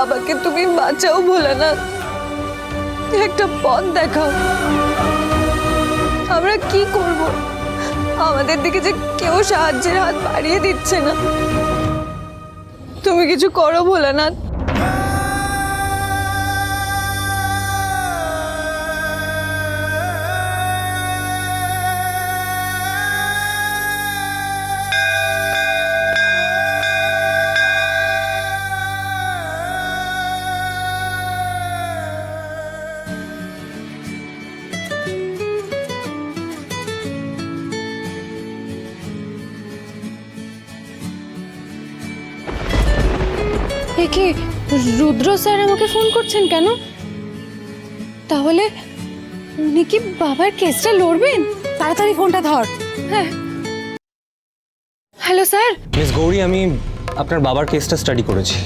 বাবাকে তুমি বাঁচাও বলে না একটা পথ দেখাও। আমরা কি করব? আমাদের দিকে যে কেউ সাহায্যের হাত বাড়িয়ে দিচ্ছে না। তুমি কিছু করো ভোলানাথ কি রুদ্র স্যার আমাকে ফোন করছেন কেন? তাহলে উনি কি বাবার কেসটা লড়বেন? তাড়াতাড়ি ফোনটা ধর। হ্যাঁ। Hello sir. মিস গৌরী আমি আপনার বাবার কেসটা স্টাডি করেছি।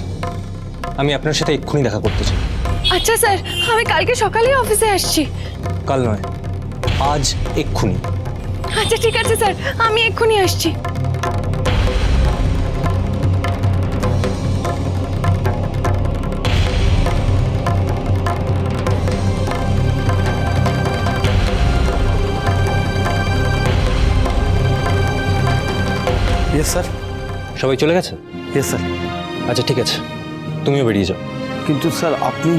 আমি আপনার সাথে এক্ষুনি দেখা করতে চাই। আচ্ছা স্যার আমি কালকে সকালেই অফিসে আসছি। কাল নয় আজ এক্ষুনি। আচ্ছা ঠিক আছে স্যার আমি এক্ষুনি আসছি। ইয়েস স্যার সবাই চলে গেছে? ইয়েস স্যার আচ্ছা ঠিক আছে। তুমিও বেরিয়ে যাও। কিন্তু স্যার আপনি?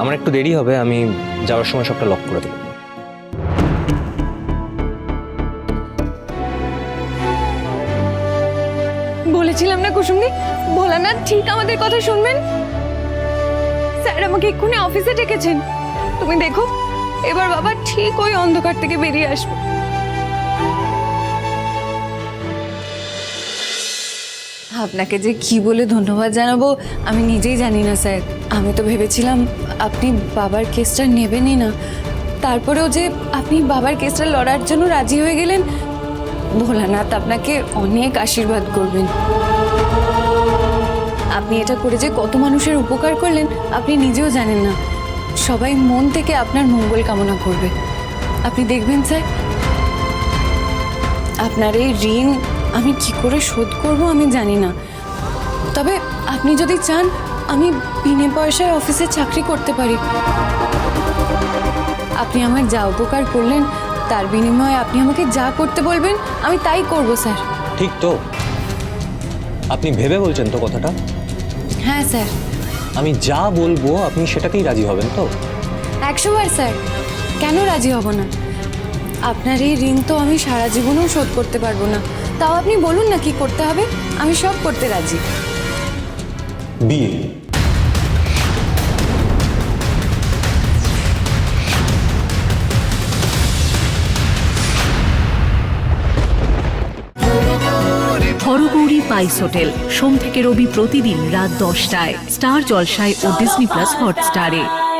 আমার একটু দেরি হবে আমি যাওয়ার সময় সবটা লক করে দেবো। বলেছিলাম না কুসুমদি? ভোলানাথ ঠিক আমাদের কথা শুনবেন? স্যার আমাকে এক্ষুনি অফিসে ডেকেছেন। তুমি দেখো এবার বাবা ঠিক ওই অন্ধকার থেকে বেরিয়ে আসবে। আপনাকে যে কি বলে ধন্যবাদ জানাব, আমি নিজেই জানি না, স্যার। আমি তো ভেবেছিলাম আপনি বাবার কেসটা নেবেনই না। তারপরেও যে আপনি বাবার কেসটা লড়ার জন্য রাজি হয়ে গেলেন, ভোলানাথ আপনাকে অনেক আশীর্বাদ করবেন। আপনি এটা করে যে কত মানুষের উপকার করলেন, আপনি নিজেও জানেন না। সবাই মন থেকে আপনার মঙ্গল কামনা করবে। আপনি দেখবেন, স্যার, আপনার এই ঋণ আমি কি করে শোধ করব আমি জানি না। তবে আপনি যদি চান আমি বিনে পয়সায় অফিসে চাকরি করতে পারি। আপনি আমার যা উপকার করলেন তার বিনিময়ে আপনি আমাকে যা করতে বলবেন আমি তাই করব স্যার। ঠিক তো। আপনি ভেবে বলছেন তো কথাটা? হ্যাঁ স্যার। আমি যা বলব আপনি সেটাতেই রাজি হবেন তো? একশোবার স্যার। কেন রাজি হব না? আপনার এই ঋণ তো আমি সারা জীবনেও শোধ করতে পারব না। তাও আপনি বলুন না কি করতে হবে? আমি সব করতে রাজি। বিয়ে। হরগৌরী পাইস হোটেল। সোম থেকে রবি প্রতিদিন রাত দশটায়। স্টার জলসায় ও ডিসনি প্লাস হটস্টারে।